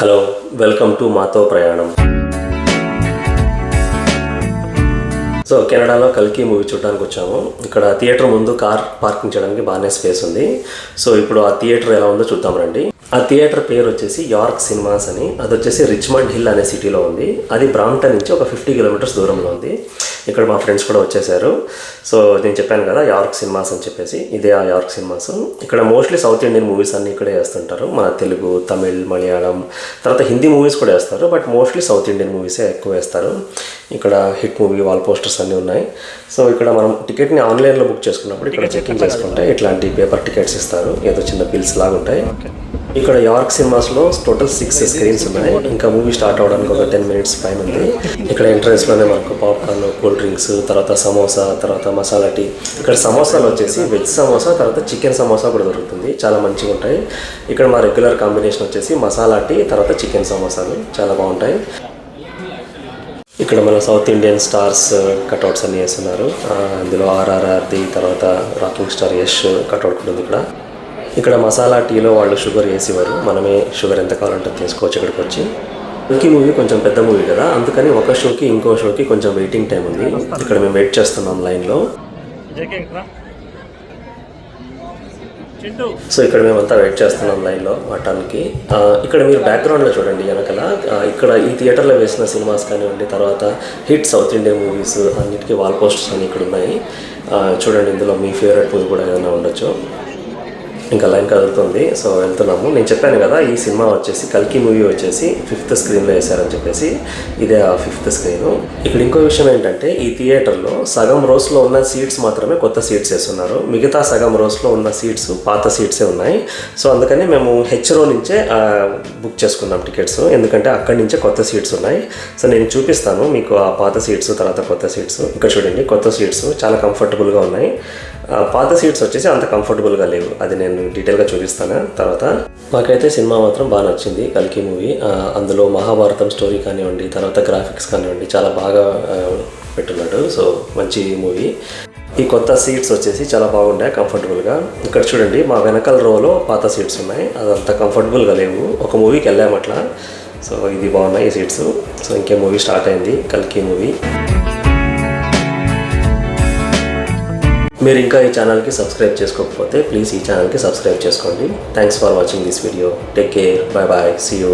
Hello welcome to మాతో ప్రయాణం. So కెనడాలో కల్కి మూవీ చూడడానికి వచ్చాము. ఇక్కడ థియేటర్ ముందు కార్ పార్కింగ్ చేయడానికి బాగానే స్పేస్ ఉంది. సో ఇప్పుడు ఆ థియేటర్ ఎలా ఉందో చూద్దాం రండి. ఆ థియేటర్ పేరు వచ్చేసి యార్క్ సినిమాస్ అని. అది వచ్చేసి రిచ్మండ్ హిల్ అనే సిటీలో ఉంది. అది బ్రాంప్టన్ నుంచి ఒక ఫిఫ్టీ కిలోమీటర్స్ దూరంలో ఉంది. ఇక్కడ మా ఫ్రెండ్స్ కూడా వచ్చేసారు. సో నేను చెప్పాను కదా యార్క్ సినిమాస్ అని చెప్పేసి. ఇదే ఆ యార్క్ సినిమాస్. ఇక్కడ మోస్ట్లీ సౌత్ ఇండియన్ మూవీస్ అన్ని ఇక్కడే వేస్తుంటారు. మన తెలుగు తమిళ్ మలయాళం తర్వాత హిందీ మూవీస్ కూడా వేస్తారు. బట్ మోస్ట్లీ సౌత్ ఇండియన్ మూవీసే ఎక్కువ వేస్తారు. ఇక్కడ హిట్ మూవీ వాల్ పోస్టర్స్ అన్నీ ఉన్నాయి. సో ఇక్కడ మనం టికెట్ని ఆన్లైన్లో బుక్ చేసుకున్నప్పుడు ఇక్కడ చెక్కింగ్ చేసుకుంటే ఇట్లాంటి పేపర్ టికెట్స్ ఇస్తారు. ఏదో చిన్న బిల్స్ లాగా ఉంటాయి ఇక్కడ యార్క్ సినిమాస్లో టోటల్ సిక్స్ స్క్రీన్స్ ఉన్నాయి. ఇంకా మూవీ స్టార్ట్ అవడానికి ఒక టెన్ మినిట్స్ పైన ఉంది. ఇక్కడ entrance లోనే మనకు పాప్కార్న్ కూల్ డ్రింక్స్ తర్వాత సమోసా తర్వాత మసాలా టీ. ఇక్కడ సమోసాలు వచ్చేసి వెజ్ సమోసా తర్వాత చికెన్ సమోసా కూడా దొరుకుతుంది. చాలా మంచిగా ఉంటాయి. ఇక్కడ మా రెగ్యులర్ కాంబినేషన్ వచ్చేసి మసాలా టీ తర్వాత చికెన్ సమోసాలు. చాలా బాగుంటాయి. ఇక్కడ మన సౌత్ ఇండియన్ స్టార్స్ కట్అవుట్స్ అన్ని వేస్తున్నారు. అందులో ఆర్ఆర్ఆర్ది తర్వాత రాకింగ్ స్టార్ యష్ కట్అవుట్ కూడా ఉంది ఇక్కడ. ఇక్కడ మసాలా టీలో వాళ్ళు షుగర్ వేసేవారు. మనమే షుగర్ ఎంత కావాలంటే తీసుకోవచ్చు ఇక్కడికి వచ్చి. ఈ మూవీ కొంచెం పెద్ద మూవీ కదా. అందుకని ఒక షోకి ఇంకో షోకి కొంచెం వెయిటింగ్ టైం ఉంది. ఇక్కడ మేము వెయిట్ చేస్తున్నాం లైన్లో. సో ఇక్కడ మేమంతా వెయిట్ చేస్తున్నాం లైన్లో వాటానికి ఇక్కడ మీరు బ్యాక్గ్రౌండ్లో చూడండి వెనకాల. ఇక్కడ ఈ థియేటర్లో వేసిన సినిమాస్ కానివ్వండి తర్వాత హిట్ సౌత్ ఇండియన్ మూవీస్ అన్నిటికీ వాల్ పోస్టర్స్ అన్ని ఇక్కడ ఉన్నాయి. చూడండి ఇందులో మీ ఫేవరెట్ మూవీ కూడా ఏదైనా ఉండొచ్చు. ఇంకా లైన్ కదులుతుంది. సో వెళ్తున్నాము. నేను చెప్పాను కదా ఈ సినిమా వచ్చేసి కల్కి మూవీ వచ్చేసి ఫిఫ్త్ స్క్రీన్లో వేశారని చెప్పేసి ఇదే ఆ ఫిఫ్త్ స్క్రీన్. ఇక్కడ ఇంకో విషయం ఏంటంటే ఈ థియేటర్లో సగం రోస్లో ఉన్న సీట్స్ మాత్రమే కొత్త సీట్స్ వేస్తున్నారు. మిగతా సగం రోస్లో ఉన్న సీట్స్ పాత సీట్సే ఉన్నాయి. సో అందుకని మేము హెచ్ రో నుంచే బుక్ చేసుకున్నాం టికెట్స్. ఎందుకంటే అక్కడి నుంచే కొత్త సీట్స్ ఉన్నాయి. సో నేను చూపిస్తాను మీకు ఆ పాత సీట్స్ తర్వాత కొత్త సీట్స్. ఇక్కడ చూడండి కొత్త సీట్స్ చాలా కంఫర్టబుల్గా ఉన్నాయి. పాత సీట్స్ వచ్చేసి అంత కంఫర్టబుల్గా లేవు. అది నేను డీటెయిల్గా చూపిస్తాను. తర్వాత మాకైతే సినిమా మాత్రం బాగా నచ్చింది కల్కి మూవీ. అందులో మహాభారతం స్టోరీ కానివ్వండి తర్వాత గ్రాఫిక్స్ కానివ్వండి చాలా బాగా పెట్టున్నాడు. సో మంచి మూవీ. ఈ కొత్త సీట్స్ వచ్చేసి చాలా బాగున్నాయి కంఫర్టబుల్గా. ఇక్కడ చూడండి మా వెనకాల రోలో పాత సీట్స్ ఉన్నాయి. అదంత కంఫర్టబుల్గా లేవు. ఒక మూవీకి వెళ్ళాము అట్లా. సో ఇది బాగున్నాయి ఈ సీట్స్. సో ఇంకే మూవీ స్టార్ట్ అయింది కల్కి మూవీ. మీరు ఇంకా ఈ ఛానల్కి సబ్స్క్రైబ్ చేసుకోకపోతే ప్లీజ్ ఈ ఛానల్కి సబ్స్క్రైబ్ చేసుకోండి. Thanks for watching this video take care bye bye see you